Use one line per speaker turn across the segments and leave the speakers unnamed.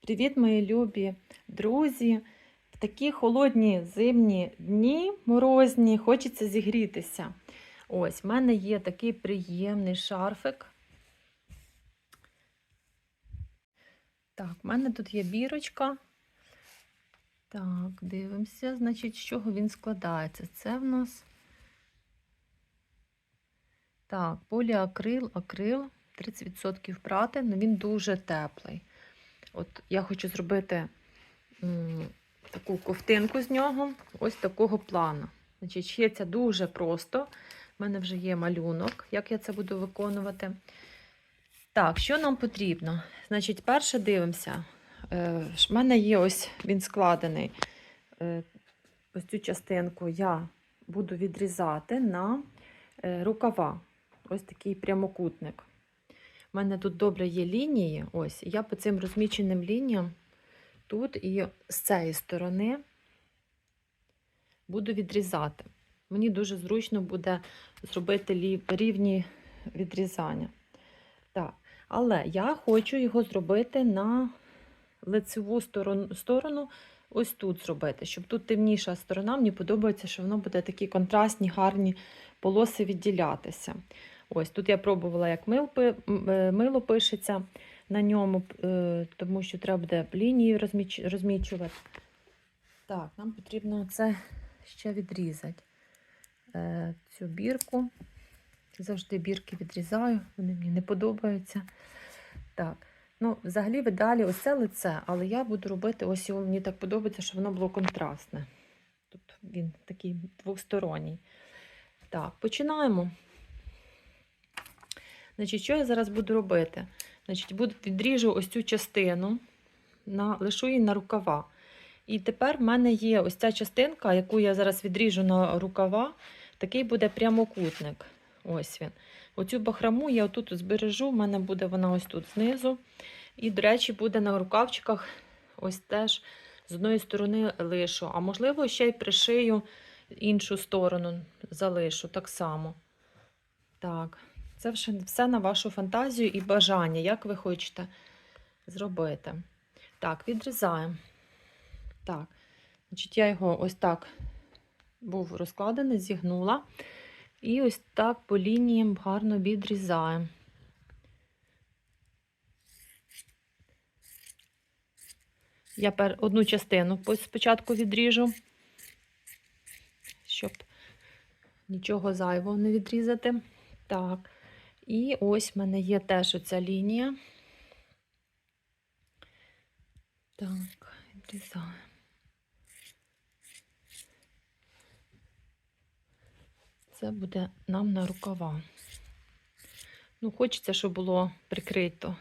Привіт, мої любі друзі! В такі холодні зимні дні морозні хочеться зігрітися. Ось, в мене є такий приємний шарфик. Так, в мене тут є бірочка. Так, дивимося, значить, з чого він складається. Це в нас так, поліакрил, акрил, 30% прати, але він дуже теплий. От я хочу зробити таку ковтинку з нього, ось такого плану. Значить, шиється дуже просто. У мене вже є малюнок, як я це буду виконувати. Так, що нам потрібно? Значить, перше дивимося. Е, в мене є ось він складений. Е, ось цю частинку я буду відрізати на е, рукава. Ось такий прямокутник. У мене тут добре є лінії. Ось, я по цим розміченим лініям тут і з цієї сторони буду відрізати. Мені дуже зручно буде зробити рівні відрізання. Так, але я хочу його зробити на лицеву сторону, сторону ось тут зробити, щоб тут темніша сторона. Мені подобається, що воно буде такі контрастні, гарні полоси відділятися. Ось тут я пробувала, як е, мило пишеться на ньому, е, тому що треба буде лінії розмічувати. Так, нам потрібно це ще відрізати. Е, Цю бірку. Завжди бірки відрізаю, вони мені не подобаються. Так, ну, взагалі в ідеалі ось це лице, але я буду робити, ось його мені так подобається, щоб воно було контрастне. Тут він такий двосторонній. Так, починаємо. Значить, що я зараз буду робити? Значить, буду, відріжу ось цю частину, на, лишу її на рукава. І тепер в мене є ось ця частинка, яку я зараз відріжу на рукава, такий буде прямокутник. Ось він. Оцю бахраму я отут збережу, в мене буде вона ось тут знизу. І, до речі, буде на рукавчиках ось теж з одної сторони лишу. А можливо, ще й пришию іншу сторону, залишу так само. Так. Це все на вашу фантазію і бажання, як ви хочете зробити. Так, відрізаємо. Так, значить, я його ось так був розкладений, зігнула. І ось так по лініям гарно відрізаємо. Я одну частину спочатку відріжу, щоб нічого зайвого не відрізати. Так. І ось в мене є теж оця лінія. Так, відрізаємо. Це буде нам на рукава. Ну, хочеться, щоб було прикрито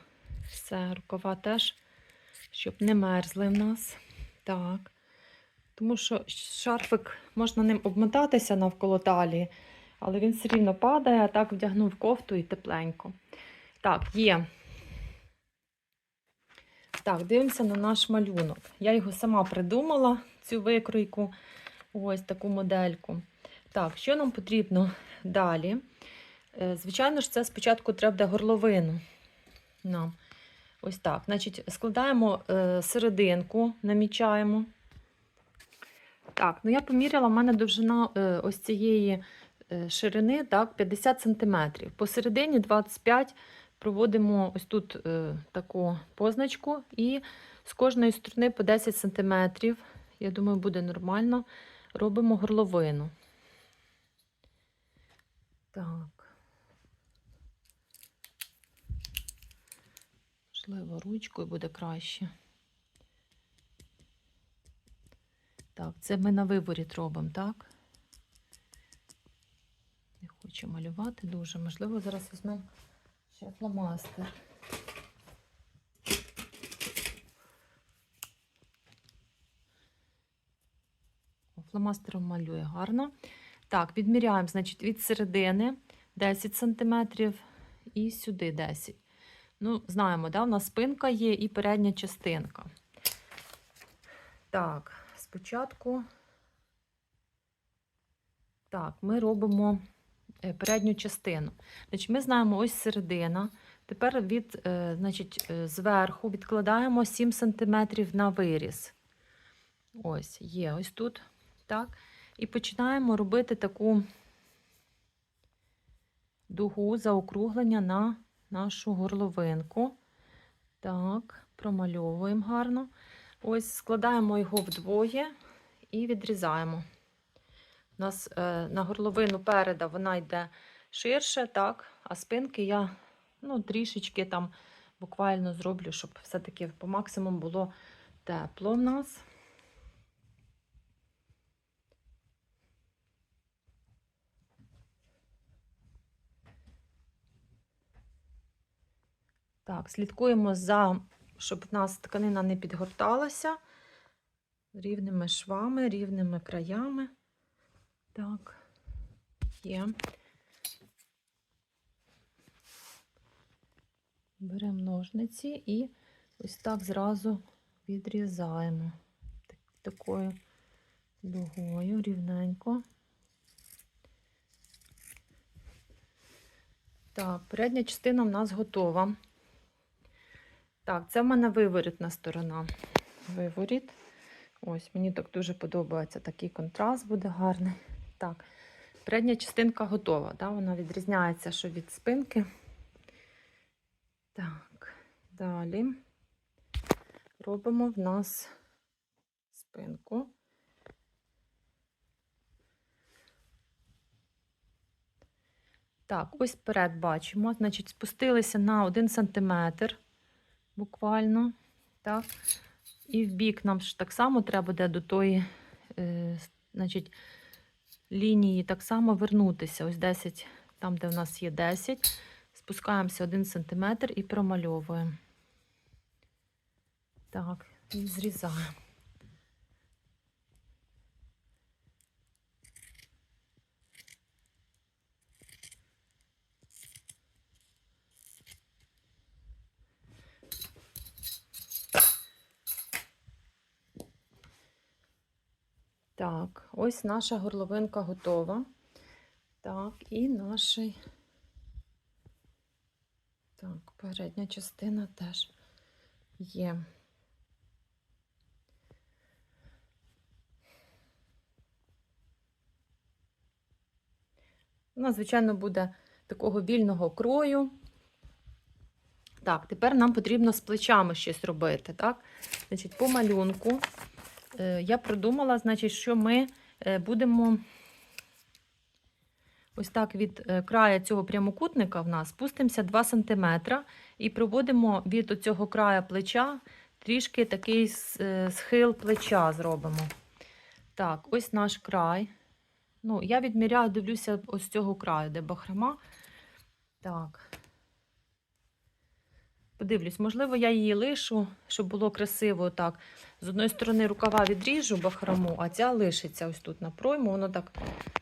все, рукава теж, щоб не мерзли в нас. Так. Тому що шарфик можна ним обмотатися навколо талії, але він все рівно падає, а так вдягнув кофту і тепленько. Так, є. Так, дивимося на наш малюнок. Я його сама придумала, цю викройку, ось таку модельку. Так, що нам потрібно далі? Е, Звичайно ж, це спочатку треба горловину. Нам. Ось так. Значить, складаємо е, серединку, намічаємо. Так, ну я поміряла, в мене довжина е, ось цієї ширини так, 50 см. Посередині 25 проводимо ось тут е, таку позначку, і з кожної сторони по 10 см. Я думаю, буде нормально. Робимо горловину. Так. Можливо, ручкою буде краще. Так, це ми на виборі робимо, так? Хочу малювати дуже. Можливо, зараз візьмемо ще фломастер. Фломастером малює гарно. Так, відміряємо, значить, від середини 10 см і сюди 10 Ну, знаємо, да? у нас спинка є і передня частинка. Так, спочатку, так, ми робимо передню частину. Значить, ми знаємо ось середина, Тепер від, е, значить, е, зверху відкладаємо 7 см на виріз. Ось, є ось тут. Так. І починаємо робити таку дугу заокруглення на нашу горловинку. Так, промальовуємо гарно. Ось складаємо його вдвоє і відрізаємо. У нас е, на горловину переда вона йде ширше, так, а спинки я ну, трішечки там буквально зроблю, щоб все-таки по максимуму було тепло в нас. Так, слідкуємо за, щоб в нас тканина не підгорталася рівними швами, рівними краями. Так, є. Беремо ножниці і ось так зразу відрізаємо такою дугою рівненько. Так, передня частина в нас готова. Так, це в мене виворітна сторона. Виворіт. Ось, мені так дуже подобається такий контраст буде гарний. Так, передня частинка готова. Да? Вона відрізняється, що від спинки. Так, далі робимо в нас спинку. Так, ось вперед бачимо. Значить, спустилися на 1 см буквально. Так. І в бік нам ж так само треба буде до тої е, значить, лінії так само вернутися. Ось 10, там, де в нас є 10. Спускаємося 1 см і промальовуємо. Так, і зрізаємо. Так, ось наша горловинка готова. Так, і наш. Так, передня частина теж є. Вона, звичайно, буде такого вільного крою. Так, тепер нам потрібно з плечами щось робити. Так? Значить, по малюнку я придумала, значить, що ми е, будемо ось так від е, краю цього прямокутника в нас спустимося 2 см і проводимо від цього краю плеча трішки такий е, схил плеча зробимо. Так, ось наш край. Ну, я відміряю, дивлюся ось цього краю, де бахрома. Так. Подивлюсь, можливо, я її лишу, щоб було красиво так. З одної сторони рукава відріжу бахрому, а ця лишиться ось тут на пройму. Воно так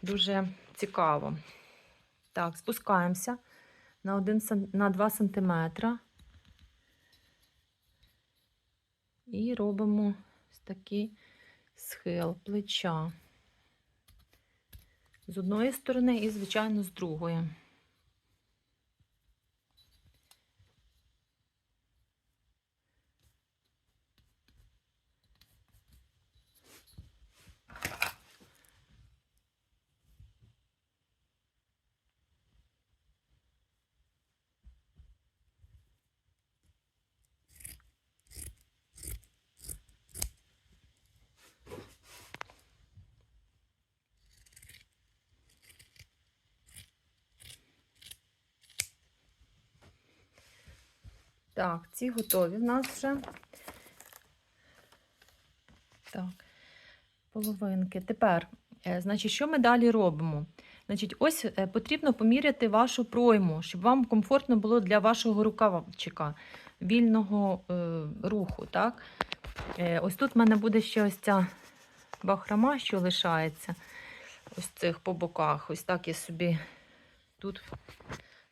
дуже цікаво. Так, спускаємося на, 1, на 2 см. І робимо ось такий схил плеча. З одної сторони і, звичайно, з другої. Так, ці готові в нас вже. Так, половинки. Тепер, е, значить, що ми далі робимо? Значить, ось е, потрібно поміряти вашу пройму, щоб вам комфортно було для вашого рукавчика, вільного е, руху. Так? Е, ось тут в мене буде ще ось ця бахрома, що лишається. Ось цих по боках. Ось так я собі тут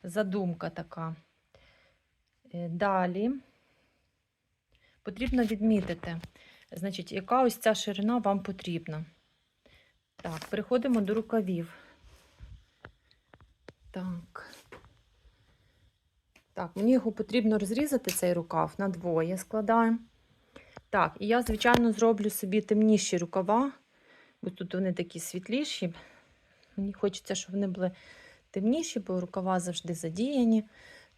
задумка така. Е, Далі потрібно відмітити, значить, яка ось ця ширина вам потрібна. Так, переходимо до рукавів. Так. Так, мені його потрібно розрізати, цей рукав, на двоє складаємо. Так, і я, звичайно, зроблю собі темніші рукава, бо тут вони такі світліші. Мені хочеться, щоб вони були темніші, бо рукава завжди задіяні.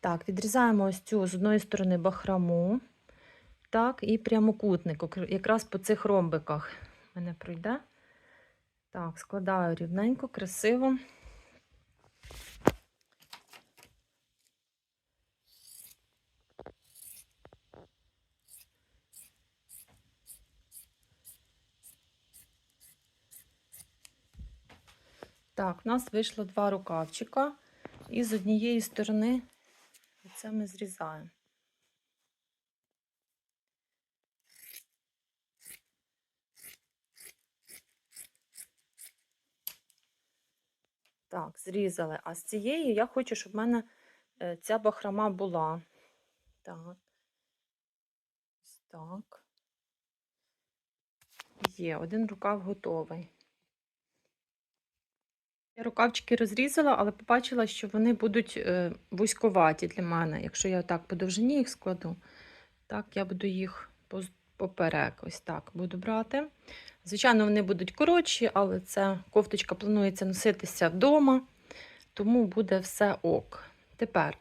Так, відрізаємо ось цю з одної сторони бахраму. Так, і прямокутник, якраз по цих ромбиках мене пройде. Так, складаю рівненько, красиво. Так, у нас вийшло два рукавчика, і з однієї сторони це ми зрізаємо. Так, зрізали. А з цієї я хочу, щоб в мене е, ця бахрома була. Так. Так. Є, один рукав готовий. Я рукавчики розрізала, але побачила, що вони будуть е, вузьковаті для мене. Якщо я так по довжині їх складу, так я буду їх поперек. Ось так буду брати. Звичайно, вони будуть коротші, але це кофточка планується носитися вдома, тому буде все ок. Тепер,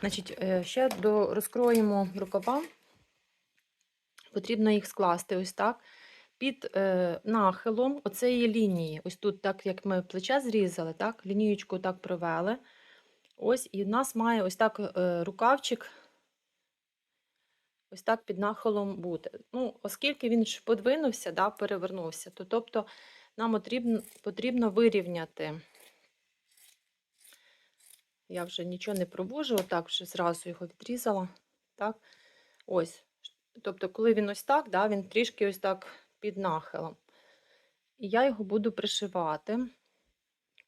значить, е, ще розкроємо рукава. Потрібно їх скласти ось так. Під е, нахилом оцеї лінії, ось тут, так як ми плече зрізали, так, лінієчку так провели. Ось, і в нас має ось так е, рукавчик, ось так під нахилом бути. Ну, оскільки він ж подвинувся, да, перевернувся, то тобто нам потрібно, потрібно вирівняти. Я вже нічого не провожу, отак вже зразу його відрізала. Так, ось. Тобто, коли він ось так, да, він трішки ось так під нахилом. І я його буду пришивати,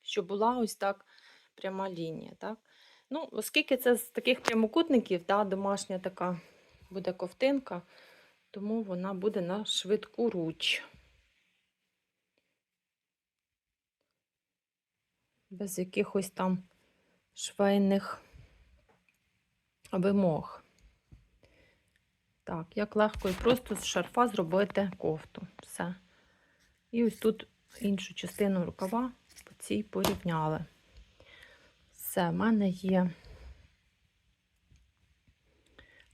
щоб була ось так пряма лінія. Так? Ну, Оскільки це з таких прямокутників, да, домашня така буде ковтинка, тому вона буде на швидку руч. Без якихось там швейних вимог. Так, як легко і просто з шарфа зробити кофту. Все. І ось тут іншу частину рукава по цій порівняли. Все, в мене є.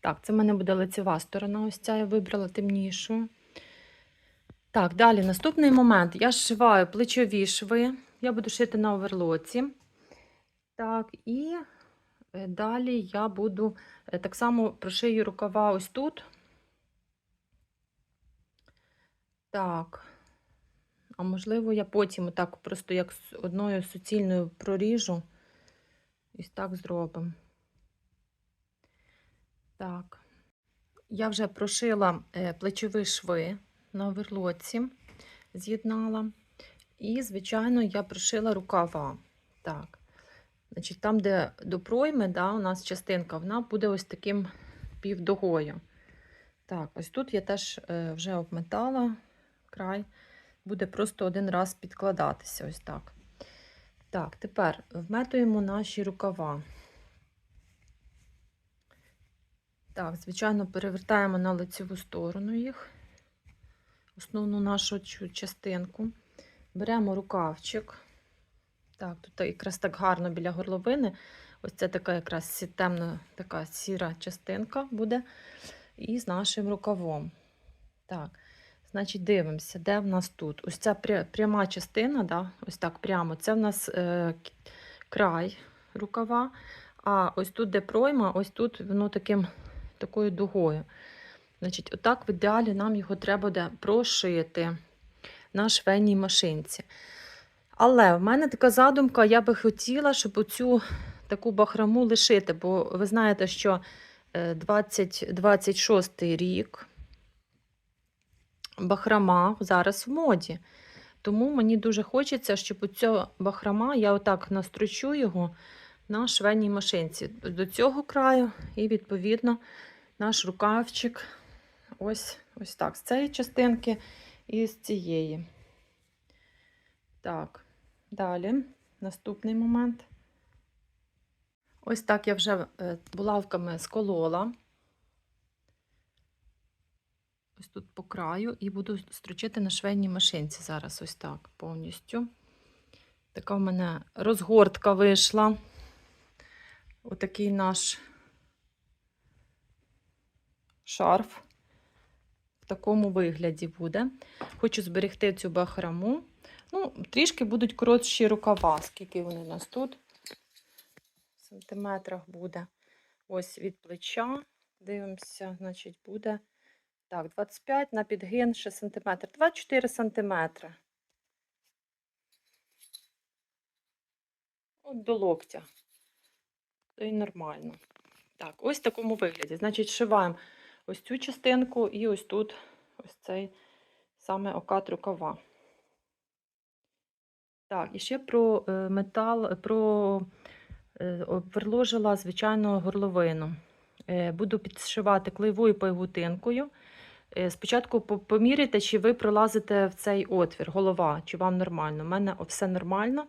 Так, це в мене буде лицева сторона. Ось ця я вибрала темнішу. Так, далі наступний момент. Я зшиваю плечові шви. Я буду шити на оверлоці. Так, і далі я буду е, так само прошию рукава ось тут. Так. А можливо, я потім так просто як з одною суцільною проріжу. Ось так зробимо. Так. Я вже прошила е, плечові шви на оверлоці, з'єднала. І, звичайно, я прошила рукава. Так. Значить, там, де до пройми, да, у нас частинка, вона буде ось таким півдогою. Так, ось тут я теж е, вже обметала край, буде просто один раз підкладатися. Ось так. Так, тепер вметуємо наші рукава. Так, звичайно, перевертаємо на лицеву сторону їх, основну нашу частинку. Беремо рукавчик. Так, тут якраз так гарно біля горловини. Ось це така якраз темна така сіра частинка буде. І з нашим рукавом. Так, значить, дивимося, де в нас тут. Ось ця пряма частина, да, ось так прямо, це в нас е, край рукава. А ось тут, де пройма, ось тут воно таким, такою дугою. Значить, отак в ідеалі нам його треба буде прошити на швейній машинці. Але в мене така задумка, я би хотіла, щоб оцю таку бахраму лишити, бо ви знаєте, що е, 2026 рік бахрама зараз в моді. Тому мені дуже хочеться, щоб оця бахрама, я отак настрочу його на швейній машинці. До цього краю, і, відповідно, наш рукавчик ось, ось так, з цієї частинки і з цієї. Так, далі, наступний момент. Ось так я вже е, булавками сколола. Ось тут по краю і буду строчити на швейній машинці зараз ось так повністю. Така в мене розгортка вийшла. Отакий наш шарф в такому вигляді буде. Хочу зберегти цю бахраму. Ну, трішки будуть коротші рукава, скільки вони у нас тут. В сантиметрах буде. Ось від плеча. Дивимося, значить, буде. Так, 25 на підгин ще сантиметр. 24 сантиметри. От до локтя. То і нормально. Так, ось в такому вигляді. Значить, шиваємо ось цю частинку і ось тут ось цей саме окат рукава. Так, і ще про е, метал, про е, обверложила, звичайно, горловину. Е, Буду підшивати клеєвою павутинкою. Спочатку поміряйте, чи ви пролазите в цей отвір, голова, чи вам нормально. У мене все нормально.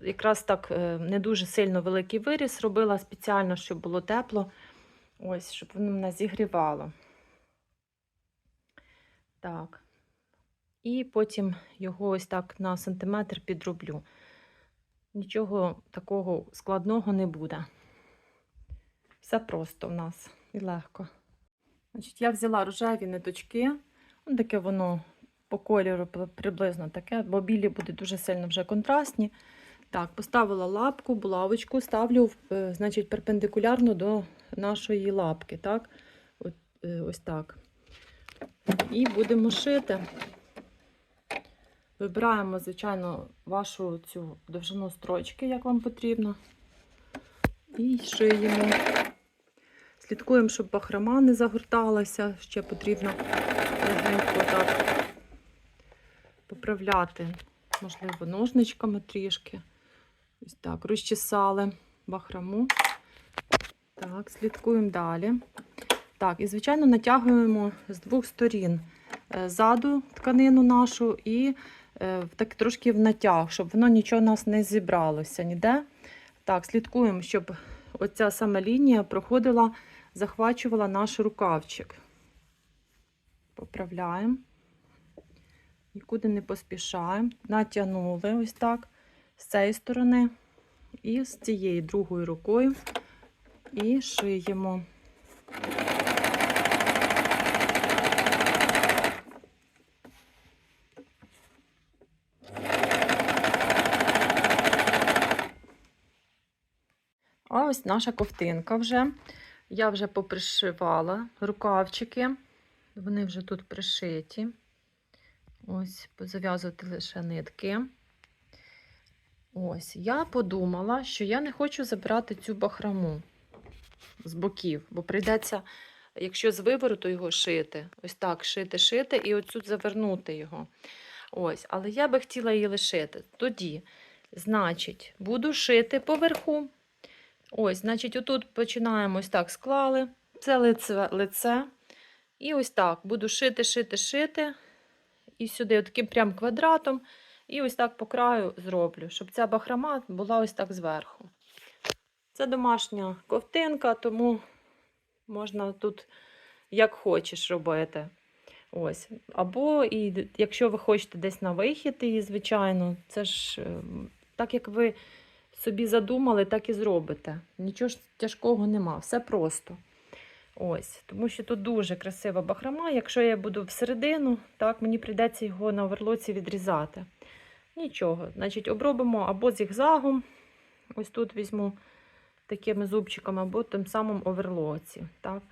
Якраз так не дуже сильно великий виріс робила спеціально, щоб було тепло. Ось, щоб воно мене зігрівало. Так. І потім його ось так на сантиметр підроблю. Нічого такого складного не буде. Все просто в нас і легко. Значить, я взяла рожеві ниточки. Ось таке воно по кольору приблизно таке, бо білі буде дуже сильно вже контрастні. Так, поставила лапку, булавочку, ставлю е, значить, перпендикулярно до нашої лапки. Так? От, е, ось так. І будемо шити. Вибираємо, звичайно, вашу цю довжину строчки, як вам потрібно. І шиємо. Слідкуємо, щоб бахрома не загорталася. Ще потрібно легенько так поправляти, можливо, ножничками трішки. Ось так, розчесали бахрому. Так, слідкуємо далі. Так, і, звичайно, натягуємо з двох сторін. Е, Ззаду тканину нашу і так трошки в натяг, щоб воно нічого у нас не зібралося ніде. Так, слідкуємо, щоб оця сама лінія проходила, захвачувала наш рукавчик. Поправляємо. Нікуди не поспішаємо. Натягнули ось так з цієї сторони і з цієї другою рукою і шиємо. Ось наша ковтинка вже. Я вже попришивала рукавчики. Вони вже тут пришиті. Ось, позав'язувати лише нитки. Ось, я подумала, що я не хочу забирати цю бахраму з боків, бо прийдеться, якщо з вивороту його шити, ось так шити, шити і оцю завернути його. Ось, але я би хотіла її лишити. Тоді, значить, буду шити поверху. Ось, значить, отут починаємо ось так склали. Це лице, лице. І ось так буду шити, шити, шити. І сюди таким прям квадратом. І ось так по краю зроблю, щоб ця бахрома була ось так зверху. Це домашня ковтинка, тому можна тут як хочеш робити. Ось. Або і якщо ви хочете десь на вихід її, звичайно, це ж е, так як ви собі задумали, так і зробите. Нічого ж тяжкого нема, все просто. Ось, тому що тут дуже красива бахрома. Якщо я буду всередину, так мені прийдеться його на оверлоці відрізати. Нічого. Значить, обробимо або зігзагом, ось тут візьму такими зубчиками, або тим самим оверлоці. Так?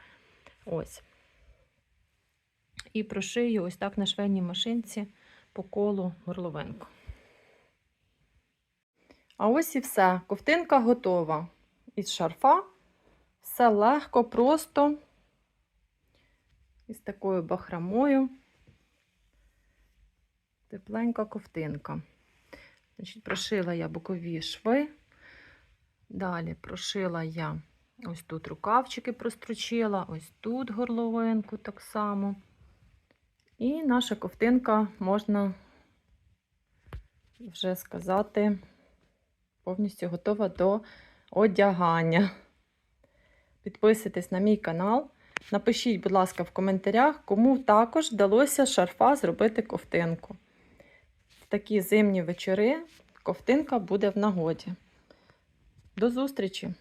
Ось. І прошию ось так на швейній машинці по колу горловинку. А ось і все. Ковтинка готова. Із шарфа. Все легко, просто. Із такою бахрамою. Тепленька ковтинка. Значить, прошила я бокові шви. Далі прошила я ось тут рукавчики прострочила, ось тут горловинку так само. І наша ковтинка можна вже сказати, повністю готова до одягання. Підписуйтесь на мій канал. Напишіть, будь ласка, в коментарях, кому також вдалося шарфа зробити ковтинку. В такі зимні вечори ковтинка буде в нагоді. До зустрічі!